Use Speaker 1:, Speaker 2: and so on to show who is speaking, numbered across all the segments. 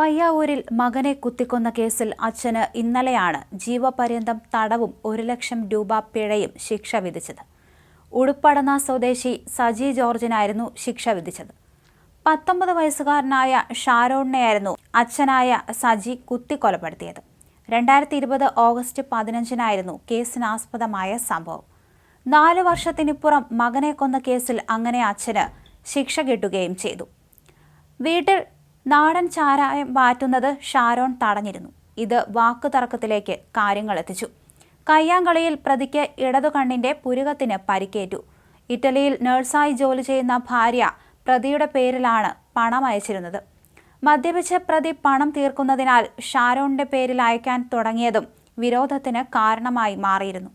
Speaker 1: പയ്യാവൂരിൽ മകനെ കുത്തിക്കൊന്ന കേസിൽ അച്ഛന് ഇന്നലെയാണ് ജീവപര്യന്തം തടവും ഒരു ലക്ഷം രൂപ പിഴയും ശിക്ഷ വിധിച്ചത്. ഉടുപ്പടന സ്വദേശി സജി ജോർജിനായിരുന്നു ശിക്ഷ വിധിച്ചത്. പത്തൊമ്പത് വയസ്സുകാരനായ ഷാരോണിനെയായിരുന്നു അച്ഛനായ സജി കുത്തിക്കൊലപ്പെടുത്തിയത്. രണ്ടായിരത്തി ഇരുപത് ഓഗസ്റ്റ് പതിനഞ്ചിനായിരുന്നു കേസിനാസ്പദമായ സംഭവം. നാല് വർഷത്തിനിപ്പുറം മകനെ കൊന്ന കേസിൽ അങ്ങനെ അച്ഛന് ശിക്ഷ കിട്ടുകയും ചെയ്തു. വീട്ടിൽ നാടൻ ചാരായം വാറ്റുന്നത് ഷാരോൺ തടഞ്ഞിരുന്നു. ഇത് വാക്കുതർക്കത്തിലേക്ക് കാര്യങ്ങൾ എത്തിച്ചു. കയ്യാങ്കളിയിൽ പ്രതിക്ക് ഇടതുകണ്ണിന്റെ പുരുകത്തിന് പരിക്കേറ്റു. ഇറ്റലിയിൽ നഴ്സായി ജോലി ചെയ്യുന്ന ഭാര്യ പ്രതിയുടെ പേരിലാണ് പണം അയച്ചിരുന്നത്. മദ്യപിച്ച പ്രതി പണം തീർക്കുന്നതിനാൽ ഷാരോണിന്റെ പേരിൽ അയക്കാൻ തുടങ്ങിയതും വിരോധത്തിന് കാരണമായി മാറിയിരുന്നു.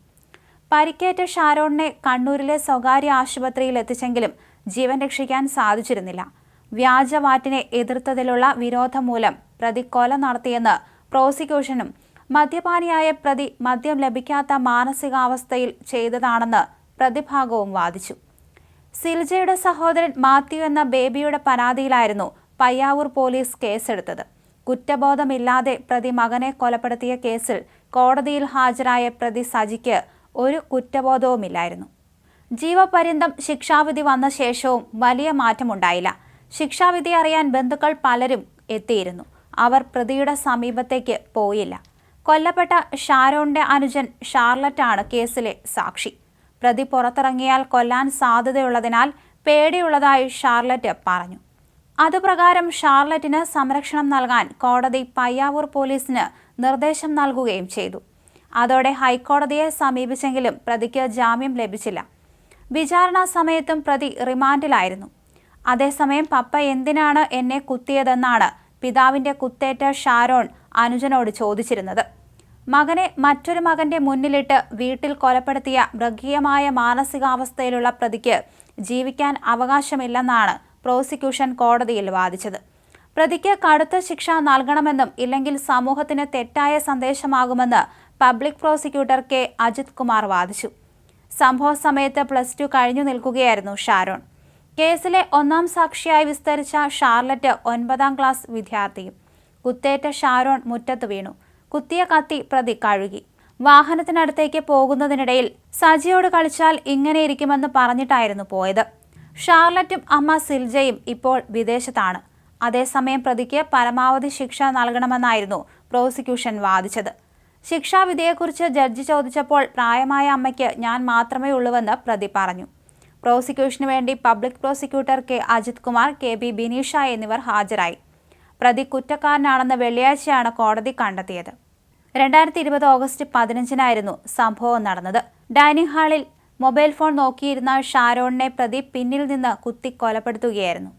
Speaker 1: പരിക്കേറ്റ ഷാരോണിനെ കണ്ണൂരിലെ സ്വകാര്യ ആശുപത്രിയിൽ എത്തിച്ചെങ്കിലും ജീവൻ രക്ഷിക്കാൻ സാധിച്ചിരുന്നില്ല. വ്യാജവാറ്റിനെ എതിർത്തതിലുള്ള വിരോധം മൂലം പ്രതി കൊല നടത്തിയെന്ന് പ്രോസിക്യൂഷനും മദ്യപാനിയായ പ്രതി മദ്യം ലഭിക്കാത്ത മാനസികാവസ്ഥയിൽ ചെയ്തതാണെന്ന് പ്രതിഭാഗവും വാദിച്ചു. സിൽജയുടെ സഹോദരൻ മാത്യു എന്ന ബേബിയുടെ പരാതിയിലായിരുന്നു പയ്യാവൂർ പോലീസ് കേസെടുത്തത്. കുറ്റബോധമില്ലാതെ പ്രതി മകനെ കൊലപ്പെടുത്തിയ കേസിൽ കോടതിയിൽ ഹാജരായ പ്രതി സജിക്ക് ഒരു കുറ്റബോധവുമില്ലായിരുന്നു. ജീവപര്യന്തം ശിക്ഷാവിധി വന്ന ശേഷവും വലിയ മാറ്റമുണ്ടായില്ല. ശിക്ഷാവിധി അറിയാൻ ബന്ധുക്കൾ പലരും എത്തിയിരുന്നു. അവർ പ്രതിയുടെ സമീപത്തേക്ക് പോയില്ല. കൊല്ലപ്പെട്ട ഷാരോണിന്റെ അനുജൻ ഷാർലറ്റാണ് കേസിലെ സാക്ഷി. പ്രതി പുറത്തിറങ്ങിയാൽ കൊല്ലാൻ സാധ്യതയുള്ളതിനാൽ പേടിയുള്ളതായി ഷാർലറ്റ് പറഞ്ഞു. അതുപ്രകാരം ഷാർലറ്റിന് സംരക്ഷണം നൽകാൻ കോടതി പയ്യാവൂർ പോലീസിന് നിർദ്ദേശം നൽകുകയും ചെയ്തു. അതോടെ ഹൈക്കോടതിയെ സമീപിച്ചെങ്കിലും പ്രതിക്ക് ജാമ്യം ലഭിച്ചില്ല. വിചാരണ സമയത്തും പ്രതി റിമാൻഡിലായിരുന്നു. അതേസമയം പപ്പ എന്തിനാണ് എന്നെ കുത്തിയതെന്നാണ് പിതാവിന്റെ കുത്തേറ്റ ഷാരോൺ അനുജനോട് ചോദിച്ചിരുന്നത്. മകനെ മറ്റൊരു മകന്റെ മുന്നിലിട്ട് വീട്ടിൽ കൊലപ്പെടുത്തിയ മൃഗീയമായ മാനസികാവസ്ഥയിലുള്ള പ്രതിക്ക് ജീവിക്കാൻ അവകാശമില്ലെന്നാണ് പ്രോസിക്യൂഷൻ കോടതിയിൽ വാദിച്ചത്. പ്രതിക്ക് കടുത്ത ശിക്ഷ നൽകണമെന്നും ഇല്ലെങ്കിൽ സമൂഹത്തിന് തെറ്റായ സന്ദേശമാകുമെന്ന് public prosecutor K. Ajith Kumar വാദിച്ചു. സംഭവ സമയത്ത് പ്ലസ് ടു കഴിഞ്ഞു നിൽക്കുകയായിരുന്നു ഷാരോൺ. കേസിലെ ഒന്നാം സാക്ഷിയായി വിസ്തരിച്ച ഷാർലറ്റ് ഒൻപതാം ക്ലാസ് വിദ്യാർത്ഥിയും കുത്തേറ്റ ഷാരോൺ മുറ്റത്ത് വീണു. കുത്തിയ കത്തി പ്രതി കഴുകി. വാഹനത്തിനടുത്തേക്ക് പോകുന്നതിനിടയിൽ സജിയോട് കളിച്ചാൽ ഇങ്ങനെ ഇരിക്കുമെന്ന് പറഞ്ഞിട്ടായിരുന്നു പോയത്. ഷാർലറ്റും അമ്മ സിൽജയും ഇപ്പോൾ വിദേശത്താണ്. അതേസമയം പ്രതിക്ക് പരമാവധി ശിക്ഷ നൽകണമെന്നായിരുന്നു പ്രോസിക്യൂഷൻ വാദിച്ചത്. ശിക്ഷാവിധിയെക്കുറിച്ച് ജഡ്ജി ചോദിച്ചപ്പോൾ പ്രായമായ അമ്മയ്ക്ക് ഞാൻ മാത്രമേ ഉള്ളൂവെന്ന് പ്രതി പറഞ്ഞു. പ്രോസിക്യൂഷനു വേണ്ടി public prosecutor K. Ajith Kumar K. B. Bineesha എന്നിവർ ഹാജരായി. പ്രതി കുറ്റക്കാരനാണെന്ന് വെള്ളിയാഴ്ചയാണ് കോടതി കണ്ടെത്തിയത്. രണ്ടായിരത്തി ഇരുപത് ഓഗസ്റ്റ് പതിനഞ്ചിനായിരുന്നു സംഭവം നടന്നത്. ഡൈനിങ് ഹാളിൽ മൊബൈൽ ഫോൺ നോക്കിയിരുന്ന ഷാരോണിനെ പ്രതി പിന്നിൽ നിന്ന് കുത്തി കൊലപ്പെടുത്തുകയായിരുന്നു